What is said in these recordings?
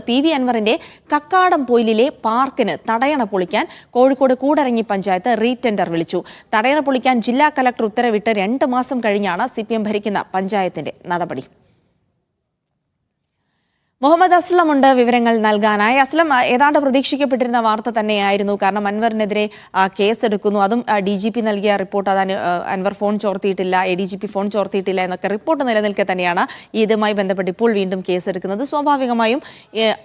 P V അൻവറിന്റെ കക്കാടം പൊയിലിലെ പാർക്കിന് തടയണ പൊളിക്കാൻ കോഴിക്കോട് കൂടരങ്ങി പഞ്ചായത്ത് റീടെൻഡർ വിളിച്ചു. തടയണ പൊളിക്കാൻ ജില്ലാ കലക്ടർ ഉത്തരവിട്ട് രണ്ട് മാസം കഴിഞ്ഞാണ് സി ഭരിക്കുന്ന പഞ്ചായത്തിന്റെ നടപടി. മുഹമ്മദ് അസ്ലം ഉണ്ട് വിവരങ്ങൾ നൽകാനായി. അസ്ലം ഏതാണ്ട് പ്രതീക്ഷിക്കപ്പെട്ടിരുന്ന വാർത്ത തന്നെയായിരുന്നു. കാരണം അൻവറിനെതിരെ കേസ് കേസെടുക്കുന്നു. അതും ഡി ജി പി നൽകിയ റിപ്പോർട്ട്. അത് Anvar phone ചോർത്തിയിട്ടില്ല A D G P phone ചോർത്തിയിട്ടില്ല എന്നൊക്കെ റിപ്പോർട്ട് നിലനിൽക്കെ തന്നെയാണ് ഇതുമായി ബന്ധപ്പെട്ട് ഇപ്പോൾ വീണ്ടും കേസെടുക്കുന്നത്. സ്വാഭാവികമായും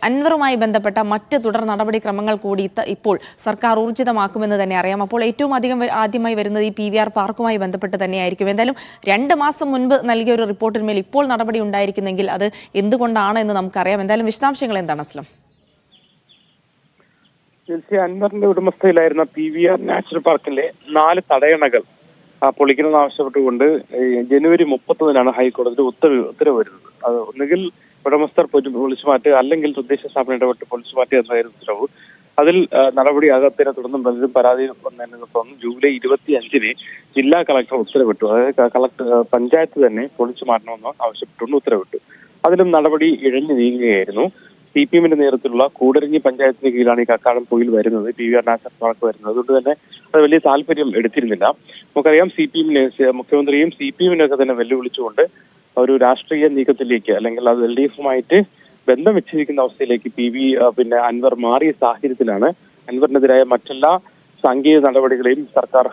അൻവറുമായി ബന്ധപ്പെട്ട മറ്റ് തുടർ നടപടിക്രമങ്ങൾ കൂടി ഇപ്പോൾ സർക്കാർ ഊർജിതമാക്കുമെന്ന് തന്നെ അറിയാം. അപ്പോൾ ഏറ്റവും അധികം ആദ്യമായി വരുന്നത് ഈ പി വി ആർ പാർക്കുമായി ബന്ധപ്പെട്ട് തന്നെയായിരിക്കും. എന്തായാലും രണ്ട് മാസം മുൻപ് നൽകിയ ഒരു റിപ്പോർട്ടിന്മേൽ ഇപ്പോൾ നടപടി ഉണ്ടായിരിക്കുന്നെങ്കിൽ അത് എന്തുകൊണ്ടാണ് എന്ന് നമുക്കറിയാം എന്തായാലും വിശദാംശങ്ങൾ എന്താണ് അസ്ലം? തീർച്ചയായും അൻവറിന്റെ ഉടമസ്ഥയിലായിരുന്ന പി വി ആർ നാച്ചുറൽ പാർക്കിലെ നാല് തടയണകൾ പൊളിക്കണമെന്ന് ആവശ്യപ്പെട്ടുകൊണ്ട് ജനുവരി മുപ്പത്തൊന്നിനാണ് ഹൈക്കോടതി ഉത്തരവ് ഉത്തരവ് വരുന്നത്. അത് ഒന്നുകിൽ ഉടമസ്ഥർ പൊളിച്ചു മാറ്റുക അല്ലെങ്കിൽ തദ്ദേശ സ്ഥാപനം ഇടപെട്ട് പൊളിച്ചു മാറ്റുക എന്നായിരുന്നു ഉത്തരവ്. അതിൽ നടപടി ആകാത്തതിനെ തുടർന്ന് പലരും പരാതി വന്നതിനെ തുടർന്ന് ജൂലൈ ഇരുപത്തി അഞ്ചിന് ജില്ലാ കളക്ടർ ഉത്തരവിട്ടു. അതായത് കളക്ടർ പഞ്ചായത്ത് തന്നെ പൊളിച്ചു മാറ്റണമെന്ന് ആവശ്യപ്പെട്ടുകൊണ്ട് ഉത്തരവിട്ടു. അതിലും നടപടി ഇഴഞ്ഞു നീങ്ങുകയായിരുന്നു. സി പി എമ്മിന്റെ നേതൃത്വത്തിലുള്ള കൂടരഞ്ഞി പഞ്ചായത്തിന് കീഴിലാണ് ഈ കക്കാടം പോയിൽ വരുന്നത്. പി വി നാഷണൽ പാർക്ക് വരുന്നത്. അതുകൊണ്ട് തന്നെ അത് വലിയ താല്പര്യം എടുത്തിരുന്നില്ല. നമുക്കറിയാം സി പി എമ്മിനെ മുഖ്യമന്ത്രിയും സി പി എമ്മിനെയൊക്കെ തന്നെ വെല്ലുവിളിച്ചുകൊണ്ട് ഒരു രാഷ്ട്രീയ നീക്കത്തിലേക്ക് അല്ലെങ്കിൽ അത് എൽ ഡി എഫുമായിട്ട് ബന്ധം വെച്ചിരിക്കുന്ന അവസ്ഥയിലേക്ക് പി വി പിന്നെ അൻവർ മാറിയ സാഹചര്യത്തിലാണ് അൻവറിനെതിരായ മറ്റെല്ലാ സാങ്കേതിക നടപടികളെയും സർക്കാർ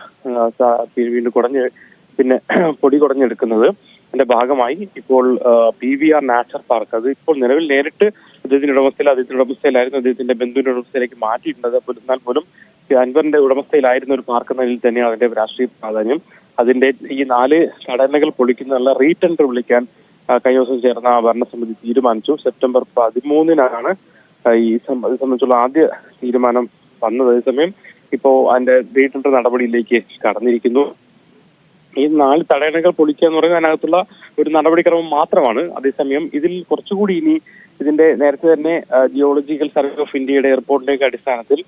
വീണ്ടും കുടഞ്ഞ് പിന്നെ പൊടി കുടഞ്ഞെടുക്കുന്നത്. അതിന്റെ ഭാഗമായി ഇപ്പോൾ P V R nature park അത് ഇപ്പോൾ നിലവിൽ നേരിട്ട് അദ്ദേഹത്തിന്റെ ഉടമസ്ഥയിൽ അദ്ദേഹത്തിന്റെ ഉടമസ്ഥയിലായിരുന്നു അദ്ദേഹത്തിന്റെ ബന്ധുവിന്റെ ഉടമസ്ഥയിലേക്ക് മാറ്റിയിട്ടുണ്ട്. എന്നാൽ പോലും അൻവറിന്റെ ഉടമസ്ഥയിലായിരുന്ന ഒരു പാർക്ക് എന്ന നിലയിൽ തന്നെയാണ് അതിന്റെ രാഷ്ട്രീയ പ്രാധാന്യം. അതിന്റെ ഈ നാല് ഘടനകൾ പൊളിക്കുന്നതിനുള്ള റീടെൻഡർ വിളിക്കാൻ കഴിഞ്ഞ ദിവസം ചേർന്ന ഭരണസമിതി തീരുമാനിച്ചു. സെപ്റ്റംബർ പതിമൂന്നിനാണ് ഈ സംബന്ധിച്ചുള്ള ആദ്യ തീരുമാനം വന്നത്. അതേസമയം ഇപ്പോ അതിന്റെ റീടെൻഡർ നടപടിയിലേക്ക് കടന്നിരിക്കുന്നു. ഈ നാല് തടയണകൾ പൊളിക്കുക എന്ന് പറയുന്നത് അതിനകത്തുള്ള ഒരു നടപടിക്രമം മാത്രമാണ്. അതേസമയം ഇതിൽ കുറച്ചുകൂടി ഇനി ഇതിന്റെ നേരത്തെ തന്നെ ജിയോളജിക്കൽ സർവേ ഓഫ് ഇന്ത്യയുടെ റിപ്പോർട്ടിന്റെ അടിസ്ഥാനത്തിൽ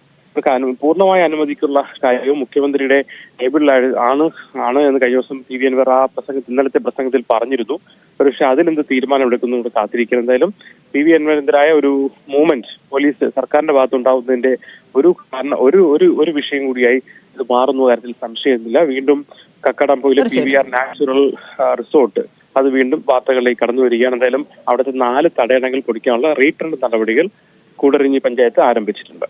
പൂർണമായി അനുമതിക്കുള്ള കാര്യവും മുഖ്യമന്ത്രിയുടെ ടേബിളിലായ ആണ് ആണ് എന്ന് കഴിഞ്ഞ ദിവസം പി വി അൻവർ ആ പ്രസംഗത്തിൽ ഇന്നലത്തെ പ്രസംഗത്തിൽ പറഞ്ഞിരുന്നു. പക്ഷെ അതിലെന്ത് തീരുമാനം എടുക്കുന്നു ഇവിടെ കാത്തിരിക്കണം. എന്തായാലും പി വി അൻവറിനെതിരായ ഒരു മൂവ്മെന്റ് പോലീസ് സർക്കാരിന്റെ ഭാഗത്തുണ്ടാവുന്നതിന്റെ ഒരു കാരണം ഒരു ഒരു ഒരു വിഷയം കൂടിയായി ഇത് മാറുന്ന കാര്യത്തിൽ സംശയമില്ല. വീണ്ടും കക്കടംപൊയിലെ P V R natural resort. അത് വീണ്ടും വാർത്തകളിലേക്ക് കടന്നു വരികയാണ്. എന്തായാലും അവിടുത്തെ നാല് തടയണകൾ പൊടിക്കാനുള്ള റീട്രൻഡ് നടപടികൾ കൂടറിഞ്ഞി പഞ്ചായത്ത് ആരംഭിച്ചിട്ടുണ്ട്.